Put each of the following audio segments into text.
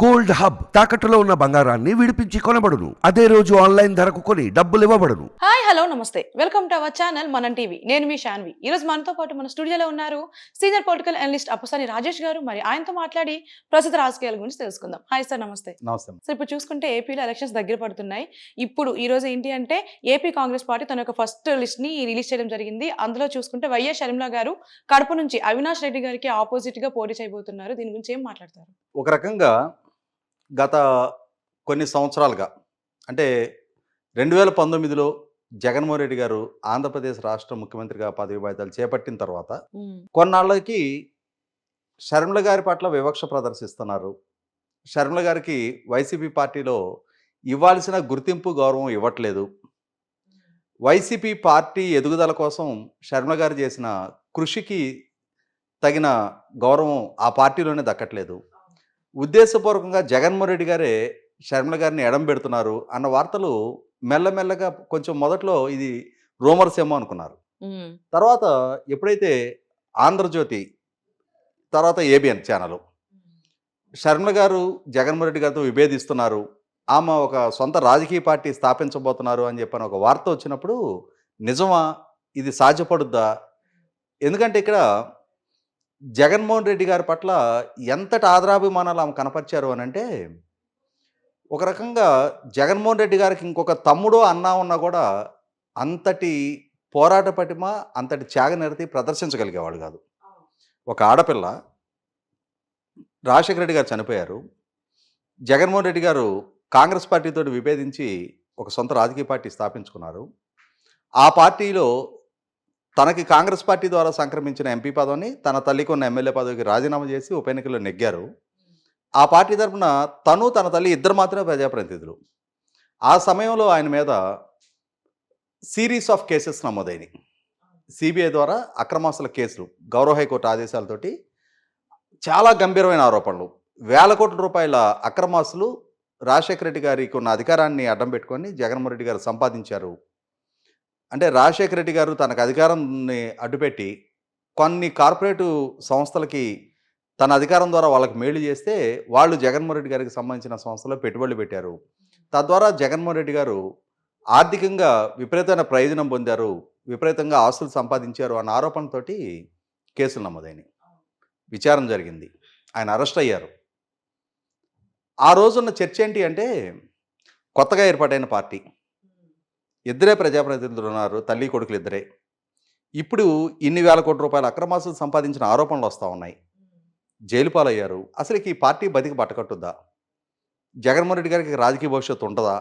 Gold hub తాకట్టులో ఉన్న బంగారాన్ని విడిపించి కొనబడును. అదే రోజు ఆన్లైన్ ధరకు కొని డబ్బులు ఇవ్వబడును. హాయ్ హలో నమస్తే. Welcome to our channel Manam TV. నేను మీ శాన్వి ఈ రోజు మనతో పాటు మన స్టూడియోలో ఉన్నారు senior political analyst Appasani Rajesh garu. మరి ఆయనతో మాట్లాడి ప్రస్తుత రాజకీయాల గురించి తెలుసుకుందాం. హాయ్ సార్ నమస్తే. నమస్తే. సో ఇప్పుడు చూసుకుంటే ఏపీలో ఎలక్షన్స్ దగ్గర పడుతున్నాయి. ఇప్పుడు ఈ రోజు ఏంటి అంటే ఏపీ కాంగ్రెస్ పార్టీ తన యొక్క ఫస్ట్ లిస్ట్ని రిలీజ్ చేయడం జరిగింది. అందులో చూసుకుంటే వైఎస్ షర్మిల గారు కడప నుంచి అవినాష్ రెడ్డి గారికి ఆపోజిట్గా పోటీ చేయబోతున్నారు. దీని గురించి ఏం మాట్లాడతారు? ఒక రకంగా గత కొన్ని సంవత్సరాలుగా అంటే రెండు వేల పంతొమ్మిదిలో జగన్మోహన్ రెడ్డి గారు ఆంధ్రప్రదేశ్ రాష్ట్ర ముఖ్యమంత్రిగా పదవి బాధ్యతలు చేపట్టిన తర్వాత కొన్నాళ్ళకి షర్మిల గారి పట్ల వివక్ష ప్రదర్శిస్తున్నారు. షర్మిల గారికి వైసీపీ పార్టీలో ఇవ్వాల్సిన గుర్తింపు గౌరవం ఇవ్వట్లేదు. వైసీపీ పార్టీ ఎదుగుదల కోసం షర్మిల గారు చేసిన కృషికి తగిన గౌరవం ఆ పార్టీలోనే దక్కట్లేదు. ఉద్దేశపూర్వకంగా జగన్మోహన్ రెడ్డి గారే షర్మిల గారిని ఎడం పెడుతున్నారు అన్న వార్తలు మెల్లమెల్లగా కొంచెం మొదట్లో ఇది రూమర్స్ ఏమో అనుకున్నారు. తర్వాత ఎప్పుడైతే ఆంధ్రజ్యోతి తర్వాత ఏబిఎన్ ఛానల్ షర్మిల గారు జగన్మోహన్ రెడ్డి గారితో విభేదిస్తున్నారు ఆమె ఒక సొంత రాజకీయ పార్టీ స్థాపించబోతున్నారు అని చెప్పని ఒక వార్త వచ్చినప్పుడు నిజమా? ఇది సాధ్యపడుద్దా? ఎందుకంటే ఇక్కడ జగన్మోహన్ రెడ్డి గారి పట్ల ఎంతటి ఆదరాభిమానాలు ఆమె కనపరిచారు అని అంటే ఒక రకంగా జగన్మోహన్ రెడ్డి గారికి ఇంకొక తమ్ముడో అన్నా ఉన్నా కూడా అంతటి పోరాట పటిమ అంతటి త్యాగనిరతి ప్రదర్శించగలిగేవాడు కాదు. ఒక ఆడపిల్ల రాజశేఖర రెడ్డి గారు చనిపోయారు. జగన్మోహన్ రెడ్డి గారు కాంగ్రెస్ పార్టీతో విభేదించి ఒక సొంత రాజకీయ పార్టీ స్థాపించుకున్నారు. ఆ పార్టీలో తనకి కాంగ్రెస్ పార్టీ ద్వారా సంక్రమించిన ఎంపీ పదవిని తన తల్లికి ఉన్న ఎమ్మెల్యే పదవికి రాజీనామా చేసి ఉప ఎన్నికల్లో నెగ్గారు. ఆ పార్టీ తరఫున తను తన తల్లి ఇద్దరు మాత్రమే ప్రజాప్రతినిధులు. ఆ సమయంలో ఆయన మీద సిరీస్ ఆఫ్ కేసెస్ నమోదైనవి సిబిఐ ద్వారా అక్రమాస్తుల కేసులు గౌరవ హైకోర్టు ఆదేశాలతోటి చాలా గంభీరమైన ఆరోపణలు. వేల కోట్ల రూపాయల అక్రమాస్తులు రాజశేఖర రెడ్డి గారికి ఉన్న అధికారాన్ని అడ్డం పెట్టుకొని జగన్మోహన్ రెడ్డి గారు సంపాదించారు అంటే రాజశేఖర రెడ్డి గారు తనకు అధికారాన్ని అడ్డుపెట్టి కొన్ని కార్పొరేటు సంస్థలకి తన అధికారం ద్వారా వాళ్ళకి మేలు చేస్తే వాళ్ళు జగన్మోహన్ రెడ్డి గారికి సంబంధించిన సంస్థలో పెట్టుబడులు పెట్టారు. తద్వారా జగన్మోహన్ రెడ్డి గారు ఆర్థికంగా విపరీతమైన ప్రయోజనం పొందారు విపరీతంగా ఆస్తులు సంపాదించారు అన్న ఆరోపణతోటి కేసులు నమోదైనవి విచారణ జరిగింది. ఆయన అరెస్ట్ అయ్యారు. ఆ రోజున్న చర్చ ఏంటి అంటే కొత్తగా ఏర్పాటైన పార్టీ. ఇద్దరే ప్రజాప్రతినిధులు ఉన్నారు తల్లి కొడుకులు ఇద్దరే. ఇప్పుడు ఇన్ని వేల కోట్ల రూపాయల అక్రమాస్తులు సంపాదించిన ఆరోపణలు వస్తూ ఉన్నాయి. జైలు పాలయ్యారు. అసలు ఈ పార్టీ బతికి పట్టకట్టుద్దా జగన్మోహన్ రెడ్డి గారికి రాజకీయ భవిష్యత్తు ఉంటుందా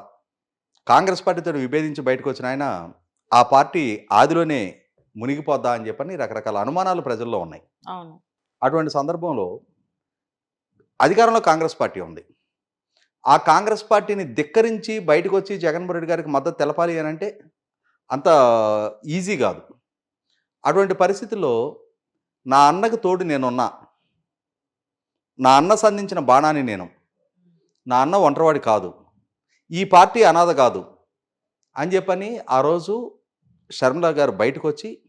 కాంగ్రెస్ పార్టీతో విభేదించి బయటకు వచ్చిన ఆయన ఆ పార్టీ ఆదిలోనే మునిగిపోద్దా అని చెప్పని రకరకాల అనుమానాలు ప్రజల్లో ఉన్నాయి. అటువంటి సందర్భంలో అధికారంలో కాంగ్రెస్ పార్టీ ఉంది. ఆ కాంగ్రెస్ పార్టీని ధిక్కరించి బయటకు వచ్చి జగన్మోహన్ రెడ్డి గారికి మద్దతు తెలపాలి అని అంటే అంత ఈజీ కాదు. అటువంటి పరిస్థితుల్లో నా అన్నకు తోడు నేనున్నా. నా అన్న సంధించిన బాణాన్ని నేను. నా అన్న ఒంటరివాడి కాదు. ఈ పార్టీ అనాథ కాదు. అని చెప్పని ఆ రోజు షర్మిల గారు బయటకు వచ్చి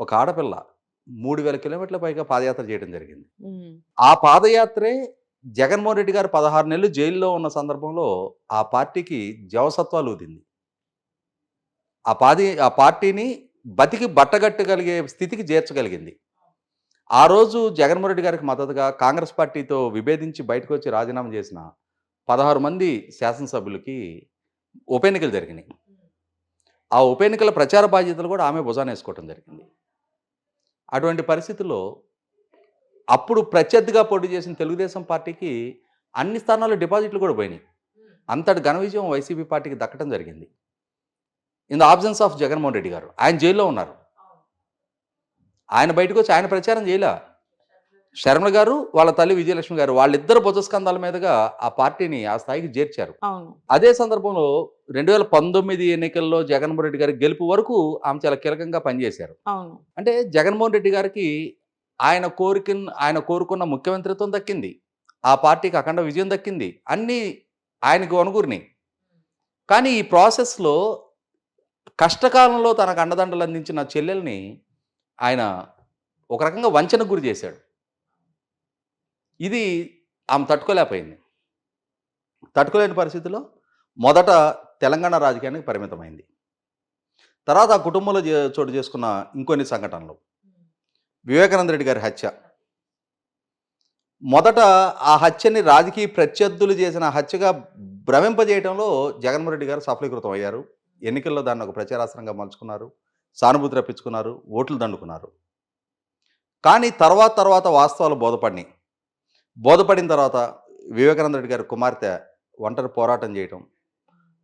ఒక ఆడపిల్ల మూడు వేల కిలోమీటర్ల పైగా పాదయాత్ర చేయడం జరిగింది. ఆ పాదయాత్రే జగన్మోహన్ రెడ్డి గారు పదహారు నెలలు జైల్లో ఉన్న సందర్భంలో ఆ పార్టీకి జవసత్వాలు ఊదింది. ఆ పాది ఆ పార్టీని బతికి బట్టగట్టగలిగే స్థితికి చేర్చగలిగింది. ఆ రోజు జగన్మోహన్ రెడ్డి గారికి మద్దతుగా కాంగ్రెస్ పార్టీతో విభేదించి బయటకు వచ్చి రాజీనామా చేసిన పదహారు మంది శాసనసభ్యులకి ఉప ఎన్నికలు జరిగినాయి. ఆ ఉప ఎన్నికల ప్రచార బాధ్యతలు కూడా ఆమె భుజాన వేసుకోవటం జరిగింది. అటువంటి పరిస్థితుల్లో అప్పుడు ప్రత్యర్థిగా పోటీ చేసిన తెలుగుదేశం పార్టీకి అన్ని స్థానాల్లో డిపాజిట్లు కూడా పోయినాయి. అంతటి ఘన విజయం వైసీపీ పార్టీకి దక్కడం జరిగింది. In the absence of Jaganmohan Reddy garu ఆయన జైల్లో ఉన్నారు. ఆయన బయటకు వచ్చి ఆయన ప్రచారం చేయలే? శర్మ గారు వాళ్ళ తల్లి విజయలక్ష్మి గారు వాళ్ళిద్దరు భుజస్కంధాల మీదుగా ఆ పార్టీని ఆ స్థాయికి చేర్చారు. అదే సందర్భంలో రెండు వేల పంతొమ్మిది ఎన్నికల్లో జగన్మోహన్ రెడ్డి గారి గెలుపు వరకు ఆమె చాలా కీలకంగా పనిచేశారు. అంటే జగన్మోహన్ రెడ్డి గారికి ఆయన కోరిక ఆయన కోరుకున్న ముఖ్యమంత్రిత్వం దక్కింది. ఆ పార్టీకి అఖండ విజయం దక్కింది. అన్నీ ఆయనకు అనుగురినాయి కానీ ఈ ప్రాసెస్లో కష్టకాలంలో తనకు అండదండలు అందించిన చెల్లెల్ని ఆయన ఒక రకంగా వంచనకు గురి చేశాడు. ఇది ఆమె తట్టుకోలేకపోయింది. తట్టుకోలేని పరిస్థితిలో మొదట తెలంగాణ రాజకీయానికి పరిమితమైంది. తర్వాత ఆ కుటుంబంలో చోటు చేసుకున్న ఇంకొన్ని సంఘటనలు. వివేకానంద రెడ్డి గారి హత్య. మొదట ఆ హత్యని రాజకీయ ప్రత్యర్థులు చేసిన హత్యగా భ్రమింపజేయడంలో జగన్మోహన్ రెడ్డి గారు సఫలీకృతం అయ్యారు. ఎన్నికల్లో దాన్ని ఒక ప్రచారాస్త్రంగా మలుచుకున్నారు. సానుభూతి రప్పించుకున్నారు. ఓట్లు దండుకున్నారు. కానీ తర్వాత తర్వాత వాస్తవాలు బోధపడినాయి. బోధపడిన తర్వాత వివేకానంద రెడ్డి గారి కుమార్తె ఒంటరి పోరాటం చేయటం.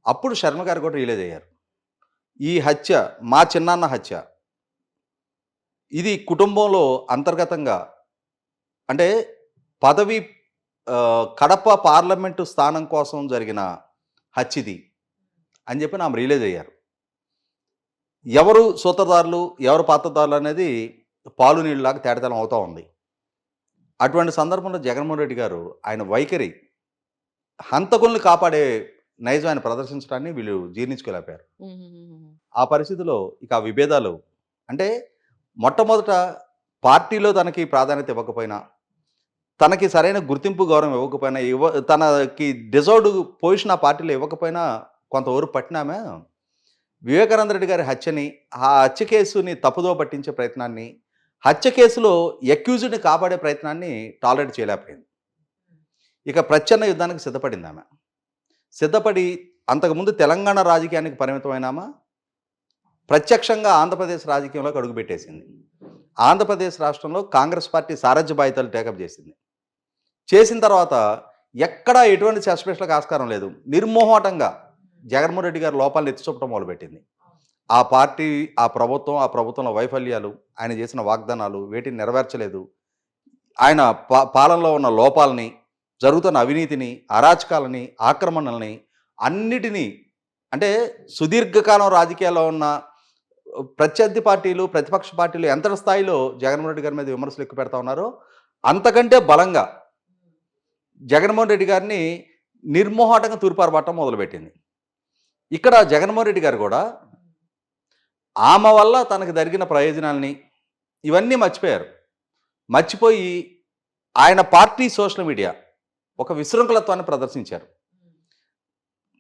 అప్పుడు శర్మ గారు కూడా రిలీజ్ అయ్యారు. ఈ హత్య మా చిన్నాన్న హత్య. ఇది కుటుంబంలో అంతర్గతంగా అంటే పదవి కడప పార్లమెంటు స్థానం కోసం జరిగిన హత్యది అని చెప్పి ఆమె రిలీజ్ అయ్యారు. ఎవరు సూత్రధారులు ఎవరు పాత్రధారులు అనేది పాలు నీళ్ళలాగా తేటతలం అవుతూ ఉంది. అటువంటి సందర్భంలో జగన్మోహన్ రెడ్డి గారు ఆయన వైఖరి హంతకుల్ని కాపాడే నైజం ఆయన ప్రదర్శించడాన్ని వీళ్ళు జీర్ణించుకోలేకపోయారు. ఆ పరిస్థితిలో ఇక ఆ విభేదాలు అంటే మొట్టమొదట పార్టీలో తనకి ప్రాధాన్యత ఇవ్వకపోయినా తనకి సరైన గుర్తింపు గౌరవం ఇవ్వకపోయినా ఇవ్వ తనకి డిజర్వ్డ్ పొజిషన్ ఆ పార్టీలో ఇవ్వకపోయినా కొంతవరకు పట్టినామే వివేకానంద రెడ్డి గారి హత్యని ఆ హత్య కేసుని తప్పుదో పట్టించే ప్రయత్నాన్ని హత్య కేసులో ఎక్యూజ్డ్ని కాపాడే ప్రయత్నాన్ని టాలరేట్ చేయలేకపోయింది. ఇక ప్రచ్ఛన్న యుద్ధానికి సిద్ధపడింది ఆమె. సిద్ధపడి అంతకుముందు తెలంగాణ రాజకీయానికి పరిమితమైనామా ప్రత్యక్షంగా ఆంధ్రప్రదేశ్ రాజకీయంలోకి అడుగుపెట్టేసింది. ఆంధ్రప్రదేశ్ రాష్ట్రంలో కాంగ్రెస్ పార్టీ సారథ్య బాధ్యతలు టేకప్ చేసింది. చేసిన తర్వాత ఎక్కడా ఎటువంటి సస్పెషన్లకు ఆస్కారం లేదు. నిర్మోహటంగా జగన్మోహన్ రెడ్డి గారు లోపాలను ఎత్తి చూపడం మొదలుపెట్టింది. ఆ పార్టీ ఆ ప్రభుత్వం ఆ ప్రభుత్వంలో వైఫల్యాలు ఆయన చేసిన వాగ్దానాలు వేటిని నెరవేర్చలేదు. ఆయన పా పాలనలో ఉన్న లోపాలని జరుగుతున్న అవినీతిని అరాచకాలని ఆక్రమణల్ని అన్నిటినీ అంటే సుదీర్ఘకాలం రాజకీయాల్లో ఉన్న ప్రత్యర్థి పార్టీలు ప్రతిపక్ష పార్టీలు ఎంత స్థాయిలో జగన్మోహన్ రెడ్డి గారి మీద విమర్శలు ఎక్కువ పెడతా ఉన్నారో అంతకంటే బలంగా జగన్మోహన్ రెడ్డి గారిని నిర్మోహాటంగా తూర్పారబట్టం మొదలుపెట్టింది. ఇక్కడ జగన్మోహన్ రెడ్డి గారు కూడా ఆమె వల్ల తనకు జరిగిన ప్రయోజనాలని ఇవన్నీ మర్చిపోయారు. మర్చిపోయి ఆయన పార్టీ సోషల్ మీడియా ఒక విశృంఖలత్వాన్ని ప్రదర్శించారు.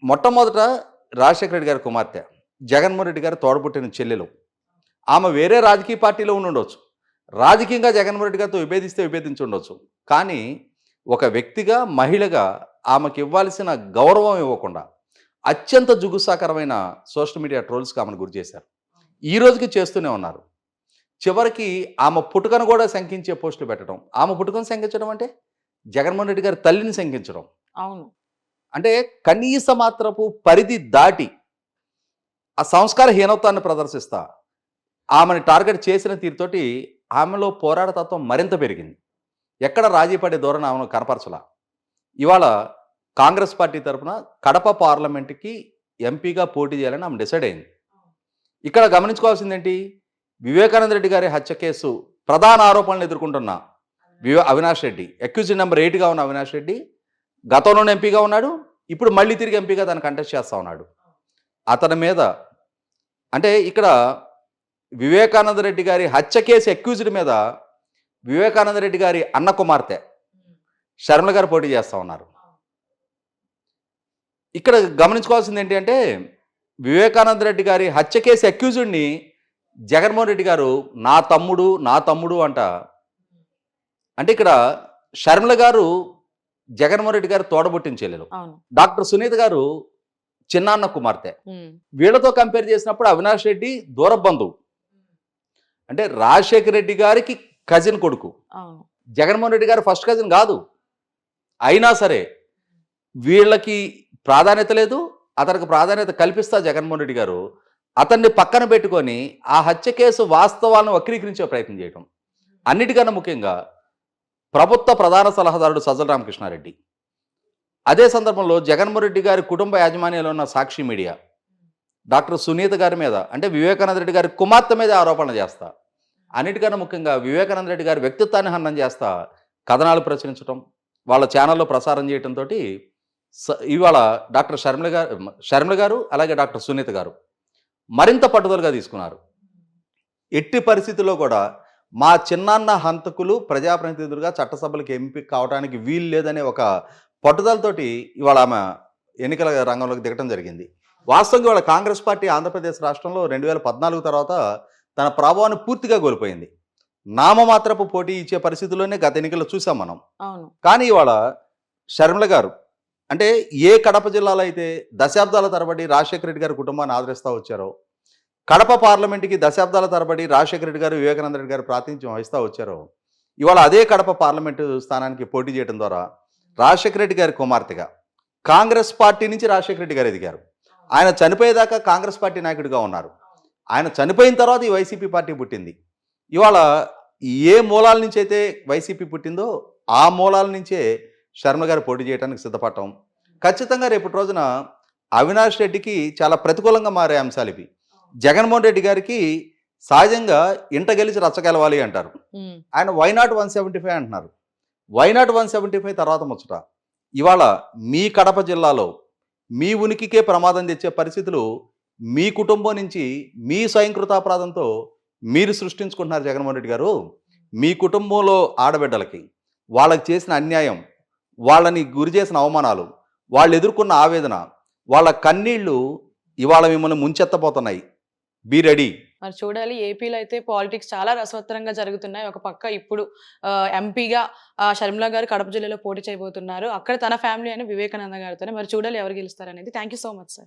మొట్టమొదట రాజశేఖర రెడ్డి గారి కుమార్తె జగన్మోహన్ రెడ్డి గారు తోడబుట్టిన చెల్లెలు. ఆమె వేరే రాజకీయ పార్టీలో ఉండి ఉండొచ్చు రాజకీయంగా జగన్మోహన్ రెడ్డి గారితో విభేదిస్తే విభేదించి ఉండొచ్చు కానీ ఒక వ్యక్తిగా మహిళగా ఆమెకు ఇవ్వాల్సిన గౌరవం ఇవ్వకుండా అత్యంత జుగుసాకరమైన సోషల్ మీడియా ట్రోల్స్కి ఆమెను గురి చేశారు. ఈ రోజుకి చేస్తూనే ఉన్నారు. చివరికి ఆమె పుట్టుకను కూడా శంకించే పోస్టులు పెట్టడం. ఆమె పుట్టుకను శంకించడం అంటే జగన్మోహన్ రెడ్డి గారి తల్లిని శంకించడం. అవును. అంటే కనీస మాత్రపు పరిధి దాటి ఆ సంస్కార హీనత్వాన్ని ప్రదర్శిస్తా. ఆమెను టార్గెట్ చేసిన తీరుతోటి ఆమెలో పోరాటతత్వం మరింత పెరిగింది. ఎక్కడ రాజీ పడే ధోరణి ఆమెను కనపరచలా. ఇవాళ కాంగ్రెస్ పార్టీ తరఫున కడప పార్లమెంట్కి ఎంపీగా పోటీ చేయాలని ఆమె డిసైడ్ అయింది. ఇక్కడ గమనించుకోవాల్సింది ఏంటి వివేకానంద రెడ్డి గారి హత్య కేసు ప్రధాన ఆరోపణలు ఎదుర్కొంటున్న వివే అవినాష్ రెడ్డి. అక్యూజ్ నెంబర్ ఎయిట్గా ఉన్న అవినాష్ రెడ్డి గతంలోనే ఎంపీగా ఉన్నాడు ఇప్పుడు మళ్ళీ తిరిగి ఎంపీగా తను కంటెస్ట్ చేస్తూ ఉన్నాడు. అతని మీద అంటే ఇక్కడ వివేకానంద రెడ్డి గారి హత్య కేసు అక్యూజ్డ్ మీద వివేకానంద రెడ్డి గారి అన్న కుమార్తె శర్మల గారు పోటీ చేస్తూ ఉన్నారు. ఇక్కడ గమనించుకోవాల్సింది ఏంటి అంటే వివేకానంద రెడ్డి గారి హత్య కేసు అక్యూజ్డ్ని జగన్మోహన్ రెడ్డి గారు నా తమ్ముడు నా తమ్ముడు అంట. అంటే ఇక్కడ శర్మల గారు జగన్మోహన్ రెడ్డి గారు తోడబుట్టిన చెల్లెలు. అవును. డాక్టర్ సునీత గారు చిన్నాన్న కుమార్తె. వీళ్ళతో కంపేర్ చేసినప్పుడు అవినాష్ రెడ్డి దూర బంధువు. అంటే రాజశేఖర రెడ్డి గారికి కజిన్ కొడుకు. జగన్మోహన్ రెడ్డి గారు ఫస్ట్ కజిన్ కాదు. అయినా సరే వీళ్ళకి ప్రాధాన్యత లేదు అతనికి ప్రాధాన్యత కల్పిస్తా జగన్మోహన్ రెడ్డి గారు. అతన్ని పక్కన పెట్టుకొని ఆ హత్య కేసు వాస్తవాలను వక్రీకరించే ప్రయత్నం చేయటం. అన్నిటికన్నా ముఖ్యంగా ప్రభుత్వ ప్రధాన సలహాదారుడు సజ్జల రామకృష్ణారెడ్డి. అదే సందర్భంలో జగన్మోహన్ రెడ్డి గారి కుటుంబ యాజమాన్యంలో ఉన్న సాక్షి మీడియా డాక్టర్ సునీత గారి మీద అంటే వివేకానంద రెడ్డి గారి కుమార్తె మీద ఆరోపణ చేస్తా. అన్నిటికన్నా ముఖ్యంగా వివేకానంద రెడ్డి గారి వ్యక్తిత్వాన్ని హనం చేస్తా కథనాలు ప్రచురించడం వాళ్ళ ఛానల్లో ప్రసారం చేయడంతో ఇవాళ డాక్టర్ షర్మిల గారు షర్మిల గారు అలాగే డాక్టర్ సునీత గారు మరింత పట్టుదలగా తీసుకున్నారు. ఎట్టి పరిస్థితుల్లో కూడా మా చిన్నాన్న హంతకులు ప్రజాప్రతినిధులుగా చట్టసభలకు ఎంపిక కావడానికి వీలు లేదనే ఒక పట్టుదలతోటి ఇవాళ ఆమె ఎన్నికల రంగంలోకి దిగటం జరిగింది. వాస్తవంగా ఇవాళ కాంగ్రెస్ పార్టీ ఆంధ్రప్రదేశ్ రాష్ట్రంలో రెండు వేల పద్నాలుగు తర్వాత తన ప్రభావాన్ని పూర్తిగా కోల్పోయింది. నామమాత్రపు పోటీ ఇచ్చే పరిస్థితుల్లోనే గత ఎన్నికల్లో చూసాం మనం. కానీ ఇవాళ షర్మిల గారు అంటే ఏ కడప జిల్లాలో అయితే దశాబ్దాల తరబడి రాజశేఖర రెడ్డి గారి కుటుంబాన్ని ఆదరిస్తూ వచ్చారో కడప పార్లమెంట్కి దశాబ్దాల తరబడి రాజశేఖర రెడ్డి గారు వివేకానంద రెడ్డి గారు ప్రాతినిధ్యం వహిస్తూ వచ్చారో ఇవాళ అదే కడప పార్లమెంటు స్థానానికి పోటీ చేయడం ద్వారా రాజశేఖర రెడ్డి గారి కుమార్తెగా. కాంగ్రెస్ పార్టీ నుంచి రాజశేఖర రెడ్డి గారు ఎదిగారు. ఆయన చనిపోయేదాకా కాంగ్రెస్ పార్టీ నాయకుడిగా ఉన్నారు. ఆయన చనిపోయిన తర్వాత ఈ వైసీపీ పార్టీ పుట్టింది. ఇవాళ ఏ మూలాల నుంచి అయితే వైసీపీ పుట్టిందో ఆ మూలాల నుంచే శర్మ గారు పోటీ చేయడానికి సిద్ధపడటం. ఖచ్చితంగా రేపటి రోజున అవినాష్ రెడ్డికి చాలా ప్రతికూలంగా మారే అంశాలు ఇవి. జగన్మోహన్ రెడ్డి గారికి సహజంగా ఇంట గెలిచి రచ్చగలవాలి అంటారు. ఆయన why not one seventy five అంటున్నారు. Why not one seventy five తర్వాత ముచ్చట? ఇవాళ మీ కడప జిల్లాలో మీ ఉనికికే ప్రమాదం తెచ్చే పరిస్థితులు మీ కుటుంబం నుంచి మీ స్వయంకృతాపరాధంతో మీరు సృష్టించుకుంటున్నారు జగన్మోహన్ రెడ్డి గారు. మీ కుటుంబంలో ఆడబిడ్డలకి వాళ్ళకి చేసిన అన్యాయం వాళ్ళని గురి చేసిన అవమానాలు వాళ్ళు ఎదుర్కొన్న ఆవేదన వాళ్ళ కన్నీళ్ళు ఇవాళ మిమ్మల్ని ముంచెత్తపోతున్నాయి బీ రెడీ మరి చూడాలి. ఏపీలో అయితే పాలిటిక్స్ చాలా రసవత్తరంగా జరుగుతున్నాయి. ఒక పక్క ఇప్పుడు ఎంపీగా ఆ, షర్మిల గారు కడప జిల్లాలో పోటీ చేయబోతున్నారు. అక్కడ తన ఫ్యామిలీ అని వివేకానంద గారితోనే. మరి చూడాలి ఎవరు గెలుస్తారు అనేది thank you so much sir.